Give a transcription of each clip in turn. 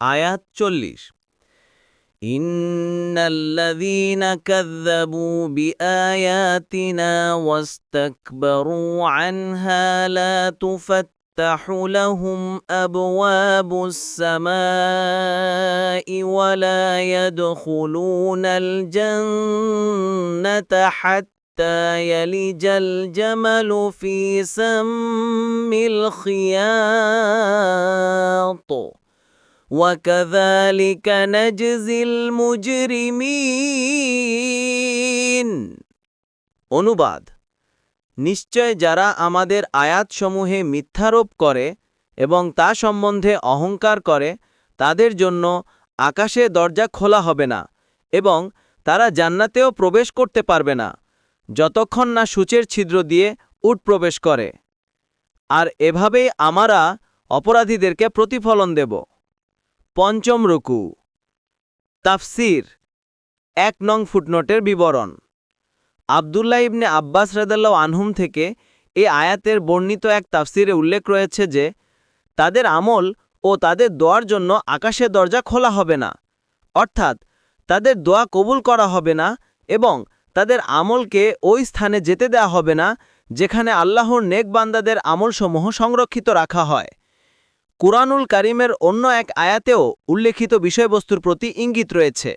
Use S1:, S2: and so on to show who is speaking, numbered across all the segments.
S1: আয়াত চল্লিশ إن الذين كذبوا بآياتنا واستكبروا عنها لا تفتح لهم أبواب السماء ولا يدخلون الجنة حتى يلج الجمل في سم الخياط وكذلك نجزي المجرمين অনুবাদ নিশ্চয় যারা আমাদের আয়াতসমূহে মিথ্যারোপ করে এবং তা সম্বন্ধে অহংকার করে তাদের জন্য আকাশে দরজা খোলা হবে না এবং তারা জান্নাতেও প্রবেশ করতে পারবে না যতক্ষণ না সূচের ছিদ্র দিয়ে উট প্রবেশ করে আর এভাবেই আমরা অপরাধীদেরকে প্রতিফলন দেব পঞ্চম রুকু। তাফসির, এক নং ফুটনোটের বিবরণ। আবদুল্লাহ ইবনে আব্বাস রাদাল্লাহ আনহুম থেকে এ আয়াতের বর্ণিত এক তাফসিরে উল্লেখ রয়েছে যে, তাদের আমল ও তাদের দোয়ার জন্য আকাশের দরজা খোলা হবে না। অর্থাৎ, তাদের দোয়া কবুল করা হবে না এবং তাদের আমলকে ওই স্থানে যেতে দেওয়া হবে না, যেখানে আল্লাহর নেক বান্দাদের আমলসমূহ সংরক্ষিত রাখা হয়। কুরআনুল কারিমের অন্য এক আয়াতেও উল্লেখিত বিষয়বস্তুর প্রতি ইঙ্গিত রয়েছে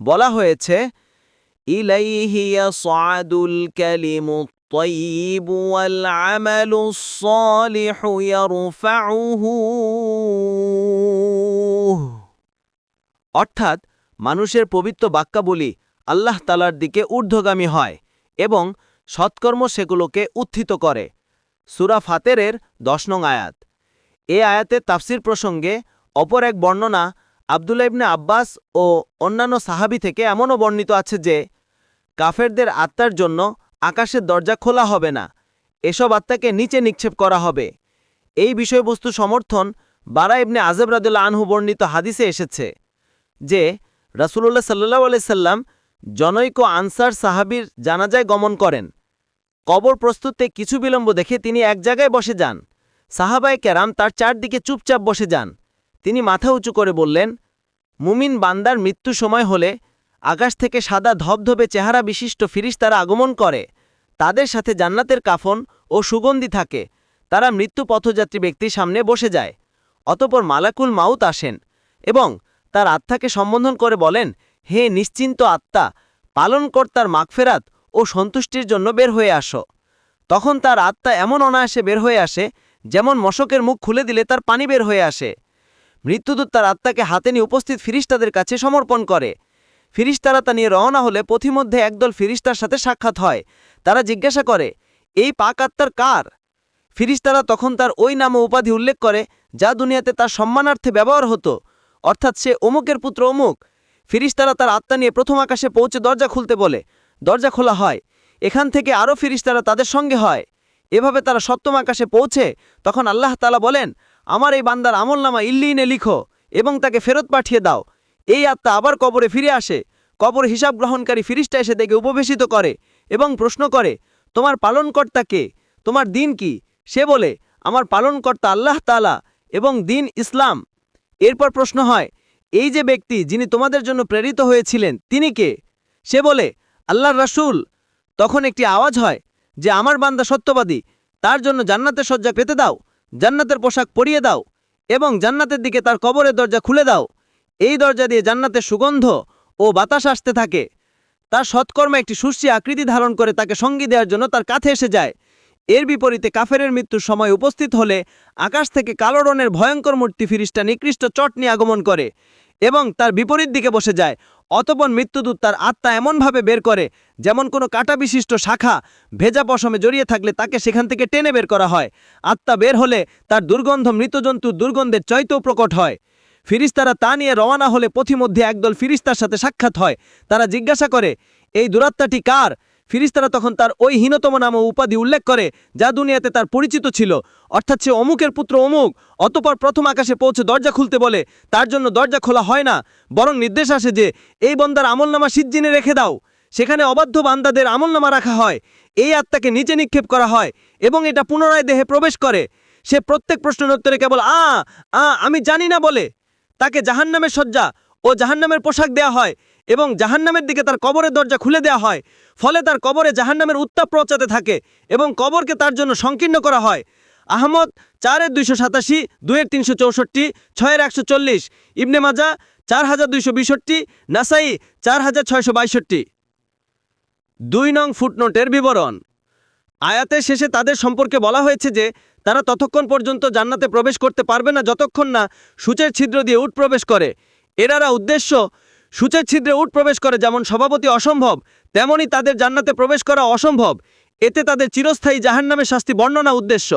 S1: বলা হয়েছে ইলাইহি ইয়াসআদুল কালিমুত الطيب والعمل الصالح يرفعه অর্থাৎ মানুষের পবিত্র বাক্যাবলী আল্লাহ তালার দিকে ঊর্ধ্বগামী হয় এবং সৎকর্ম সেগুলোকে উত্থিত করে সুরা ফাতেরের দশ নং আয়াত এ আয়াতে তাফসির প্রসঙ্গে অপর এক বর্ণনা আবদুল্লা ইবনে আব্বাস ও অন্যান্য সাহাবি থেকে এমনও বর্ণিত আছে যে, কাফেরদের আত্মার জন্য আকাশের দরজা খোলা হবে না, এসব আত্মাকে নিচে নিক্ষেপ করা হবে। এই বিষয়বস্তু সমর্থন বারা ইবনে আজব রাদুল্লা আনহু বর্ণিত হাদিসে এসেছে যে রাসুল্লাহ সাল্লাহ আলাইসাল্লাম জনৈক আনসার সাহাবির জানাজায় গমন করেন। কবর প্রস্তুতে কিছু বিলম্ব দেখে তিনি এক জায়গায় বসে যান। সাহাবায় কেরাম তার চারদিকে চুপচাপ বসে যান। তিনি মাথা উঁচু করে বললেন, মুমিন বান্দার মৃত্যু সময় হলে আকাশ থেকে সাদা ধবধবে চেহারা বিশিষ্ট ফিরিস তারা আগমন করে। তাদের সাথে জান্নাতের কাফন ও সুগন্ধি থাকে। তারা মৃত্যু পথযাত্রী ব্যক্তির সামনে বসে যায়। অতপর মালাকুল মাউত আসেন এবং তার আত্মাকে সম্বোধন করে বলেন, হে নিশ্চিন্ত আত্মা, পালনকর্তার মাগফেরাত ও সন্তুষ্টির জন্য বের হয়ে আসো। তখন তার আত্মা এমন অনায়াসে বের হয়ে আসে যেমন মশকের মুখ খুলে দিলে তার পানি বের হয়ে আসে। মৃত্যুদূত তার আত্মাকে হাতে নিয়ে উপস্থিত ফিরিস্তাদের কাছে সমর্পণ করে। ফিরিস্তারা তা নিয়ে রওনা হলে পথিমধ্যে একদল ফিরিস্তার সাথে সাক্ষাৎ হয়। তারা জিজ্ঞাসা করে, এই পাক আত্মার কার? ফিরিস্তারা তখন তার ওই নাম উপাধি উল্লেখ করে, যা দুনিয়াতে তার সম্মানার্থে ব্যবহার হতো। অর্থাৎ সে অমুকের পুত্র অমুক। ফিরিস্তারা তার আত্মা নিয়ে প্রথম আকাশে পৌঁছে দরজা খুলতে বলে, দরজা খোলা হয়। এখান থেকে আরও ফিরিস্তারা তাদের সঙ্গে হয়। এভাবে তারা সপ্তম আকাশে পৌঁছে, তখন আল্লাহ তালা বলেন, আমার এই বান্দার আমলনামা ইল্লিনে লিখো এবং তাকে ফেরত পাঠিয়ে দাও। এই আত্মা আবার কবরে ফিরে আসে। কবর হিসাব গ্রহণকারী ফিরিস্টা এসে দেখে উপবেশিত করে এবং প্রশ্ন করে, তোমার পালনকর্তা কে? তোমার দিন কি? সে বলে, আমার পালনকর্তা আল্লাহ তালা এবং দিন ইসলাম। এরপর প্রশ্ন হয়, এই যে ব্যক্তি যিনি তোমাদের জন্য প্রেরিত হয়েছিলেন, তিনি কে? সে বলে, আল্লাহর রাসূল। তখন একটি আওয়াজ হয় যে আমার বান্দা সত্যবাদী, তার জন্য জান্নাতের শয্যা পেতে দাও, জান্নাতের পোশাক পরিয়ে দাও এবং জান্নাতের দিকে তার কবরের দরজা খুলে দাও। এই দরজা দিয়ে জান্নাতের সুগন্ধ ও বাতাস আসতে থাকে। তার সৎকর্ম একটি সুশ্রী আকৃতি ধারণ করে তাকে সঙ্গী দেওয়ার জন্য তার কাছে এসে যায়। এর বিপরীতে কাফেরের মৃত্যুর সময় উপস্থিত হলে আকাশ থেকে কালো রনের ভয়ঙ্কর মূর্তি ফিরিস্টা নিকৃষ্ট চট নিয়ে আগমন করে। এবং তার বিপরীত দিকে বসে যায়। অতপর মৃত্যুদূত তার আত্মা এমনভাবে বের করে, যেমন কোনো কাটা বিশিষ্ট শাখা ভেজা পশমে জড়িয়ে থাকলে তাকে সেখান থেকে টেনে বের করা হয়। আত্মা বের হলে তার দুর্গন্ধ মৃতজন্তুর দুর্গন্ধের চৈতেও প্রকট হয়। ফিরিস্তারা তা নিয়ে রওনা হলে পথিমধ্যে একদল ফিরিস্তার সাথে সাক্ষাৎ হয়। তারা জিজ্ঞাসা করে, এই দুরাত্মাটি কার? ফিরিস্তারা তখন তার ওই হীনতম নাম উপাধি উল্লেখ করে, যা দুনিয়াতে তার পরিচিত ছিল। অর্থাৎ সে অমুকের পুত্র অমুক, অতপর প্রথম আকাশে পৌঁছে দরজা খুলতে বলে, তার জন্য দরজা খোলা হয় না, বরং নির্দেশ আসে যে, এই বন্দার আমলনামা সিজ্জিনে রেখে দাও। সেখানে অবাধ্য বান্দাদের আমলনামা রাখা হয়। এই আত্মাকে নিচে নিক্ষেপ করা হয় এবং এটা পুনরায় দেহে প্রবেশ করে। সে প্রত্যেক প্রশ্নের উত্তরে কেবল, আ আ, আমি জানি না বলে। তাকে জাহান্নামের শয্যা ও জাহান্নামের পোশাক দেয়া হয় এবং জাহান্নামের দিকে তার কবরের দরজা খুলে দেয়া হয়। ফলে তার কবরে জাহান্নামের উত্তাপ পৌঁছাতে থাকে এবং কবরকে তার জন্য সংকীর্ণ করা হয়। আহমদ চারের দুইশো সাতাশি দুয়ের তিনশো চৌষট্টি, ছয়ের একশো চল্লিশ, ইবনে মাজা চার হাজার দুইশো বিষট্টি, নাসাই চার হাজার ছয়শো বাইষট্টি। দুই নং ফুটনোটের বিবরণ। আয়াতের শেষে তাদের সম্পর্কে বলা হয়েছে যে, তারা ততক্ষণ পর্যন্ত জান্নাতে প্রবেশ করতে পারবে না যতক্ষণ না সূচের ছিদ্র দিয়ে উট প্রবেশ করে। এরারা উদ্দেশ্য সূচের ছিদ্রে উট প্রবেশ করে যেমন সভাপতি অসম্ভব, তেমনি তাদের জান্নাতে প্রবেশ করা অসম্ভব। এতে তাদের চিরস্থায়ী জাহান্নামের শাস্তি বর্ণনা উদ্দেশ্য।